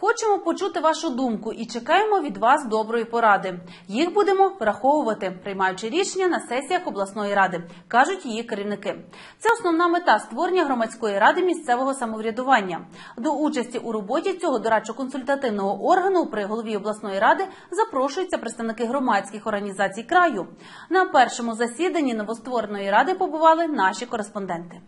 Хочемо почути вашу думку і чекаємо від вас доброї поради. Їх будемо враховувати, приймаючи рішення на сесіях обласної ради, кажуть її керівники. Це основна мета створення громадської ради місцевого самоврядування. До участі у роботі цього дорадчо-консультативного органу при голові обласної ради запрошуються представники громадських організацій краю. На першому засіданні новоствореної ради побували наші кореспонденти.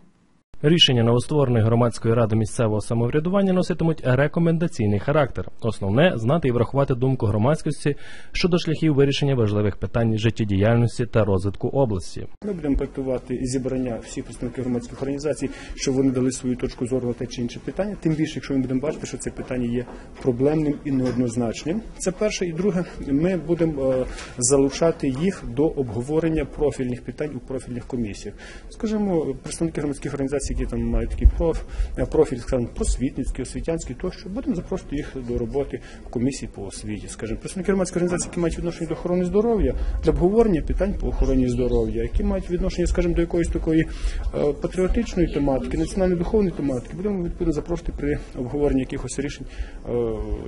Рішення новоствореної громадської ради місцевого самоврядування носитимуть рекомендаційний характер. Основне знати і врахувати думку громадськості щодо шляхів вирішення важливих питань життєдіяльності та розвитку області. Ми будемо пактувати зібрання всіх представників громадських організацій, щоб вони дали свою точку зору на те чи інше питання. Тим більше, якщо ми будемо бачити, що це питання є проблемним і неоднозначним. Це перше. І друге, ми будемо е, залучати їх до обговорення профільних питань у профільних комісіях. Скажімо, представники громадських організацій, які там мають такий проф, е, профіль, скажімо, просвітницький, освітянський, тощо будемо запрошувати їх до роботи в комісії по освіті. Скажімо, представники громадських організацій, які мають відношення до охорони здоров'я, для обговорення питань по охороні здоров'я, які мають відношення, скажімо, до якоїсь такої е, патріотичної тематики, національно-духовної тематики, будемо відповідно запрошувати при обговоренні якихось рішень, е,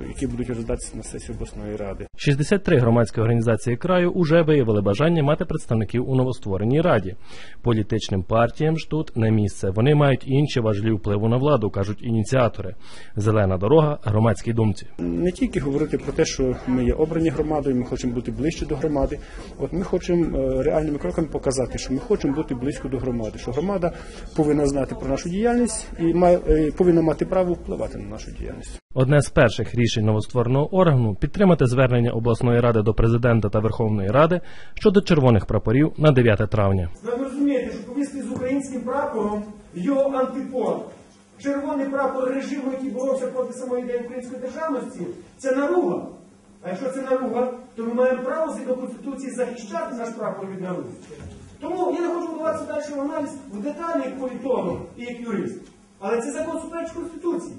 які будуть розглядатися на сесії обласної ради. 63 громадські організації краю уже виявили бажання мати представників у новоствореній раді. Політичним партіям ж тут не місце. Вони мають інші важелі впливу на владу, кажуть ініціатори. Зелена дорога громадській думці. не тільки говорити про те, що ми є обрані громадою, ми хочемо бути ближче до громади. От ми хочемо е, реальними кроками показати, що ми хочемо бути близько до громади, що громада повинна знати про нашу діяльність і має е, повинна мати право впливати на нашу діяльність. Одне з перших рішень новоствореного органу підтримати звернення обласної ради до президента та Верховної Ради щодо червоних прапорів на 9 травня. Ви розумієте, що повісти з українським прапором його антипод. Червоний прапор режиму, який боровся проти самої ідеї української державності, це наруга. А якщо це наруга, то ми маємо право згідно Конституції захищати наш прапор від наруги. Тому я не хочу вдаватися далі в аналіз в деталі як політолог і як юрист. Але це закон супереч Конституції.